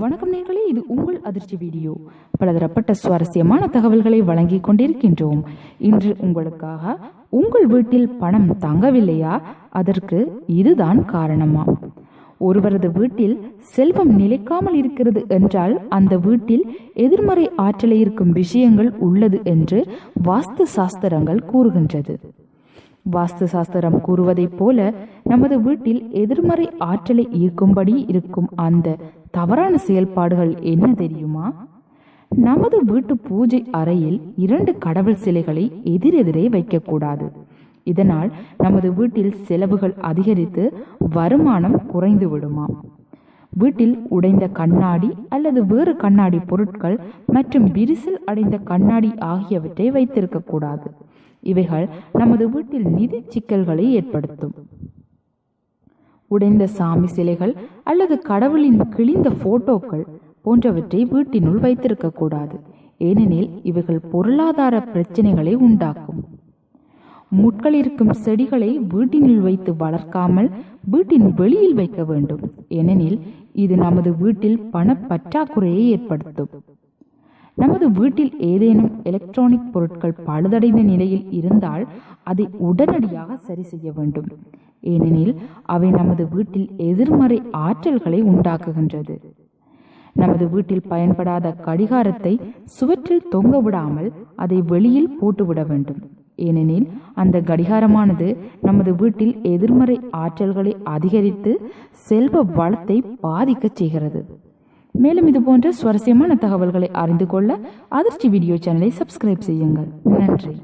வணக்கம் நேர்களே இது உங்கள் அதிர்ச்சி வீடியோ. பலதரப்பட்ட சுவாரஸ்யமான தகவல்களை வழங்கி கொண்டிருக்கின்றோம். இன்று உங்களுக்காக உங்கள் வீட்டில் பணம் தங்கவில்லையா? அதற்கு இதுதான் காரணமா? ஒருவரது வீட்டில் செல்வம் நிலைக்காமல் இருக்கிறது என்றால் அந்த வீட்டில் எதிர்மறை ஆற்றலை இருக்கும் விஷயங்கள் உள்ளது என்று வாஸ்து சாஸ்திரங்கள் கூறுகின்றது. வாஸ்து சாஸ்திரம் கூறுவதைப் போல நமது வீட்டில் எதிர்மறை ஆற்றலை ஈர்க்கும்படி இருக்கும் அந்த தவறான செயல்பாடுகள் என்ன தெரியுமா? நமது வீட்டு பூஜை அறையில் இரண்டு கடவுள் சிலைகளை எதிரெதிரே வைக்கக்கூடாது. இதனால் நமது வீட்டில் செலவுகள் அதிகரித்து வருமானம் குறைந்து விடுமாம் வீட்டில் உடைந்த கண்ணாடி அல்லது வேறு கண்ணாடி பொருட்கள் மற்றும் விரிசல் அடைந்த கண்ணாடி ஆகியவற்றை வைத்திருக்கக்கூடாது. இவைகள் நமது வீட்டில் நிதி சிக்கல்களை ஏற்படுத்தும். உடைந்த சாமி சிலைகள் அல்லது கடவுளின் கிழிந்த போட்டோக்கள் போன்றவற்றை வீட்டினுள் வைத்திருக்க கூடாது ஏனெனில் இவைகள் பொருளாதார பிரச்சனைகளை உண்டாக்கும். முட்கள் இருக்கும் செடிகளை வீட்டினுள் வைத்து வளர்க்காமல் வீட்டின் வெளியில் வைக்க வேண்டும். ஏனெனில் இது நமது வீட்டில் பண பற்றாக்குறையை ஏற்படுத்தும். நமது வீட்டில் ஏதேனும் எலக்ட்ரானிக் பொருட்கள் பழுதடைந்த நிலையில் இருந்தால் அதை உடனடியாக சரி செய்ய வேண்டும். ஏனெனில் அவை நமது வீட்டில் எதிர்மறை ஆற்றல்களை உண்டாக்குகின்றது. நமது வீட்டில் பயன்படாத கடிகாரத்தை சுவற்றில் தொங்க விடாமல் அதை வெளியில் போட்டுவிட வேண்டும். ஏனெனில் அந்த கடிகாரமானது நமது வீட்டில் எதிர்மறை ஆற்றல்களை அதிகரித்து செல்வ வளத்தை பாதிக்கச் செய்கிறது. மேலும் இது போன்ற சுவாரஸ்யமான தகவல்களை அறிந்து கொள்ள அதிர்ச்சி வீடியோ சேனலை சப்ஸ்கிரைப் செய்யுங்கள். நன்றி.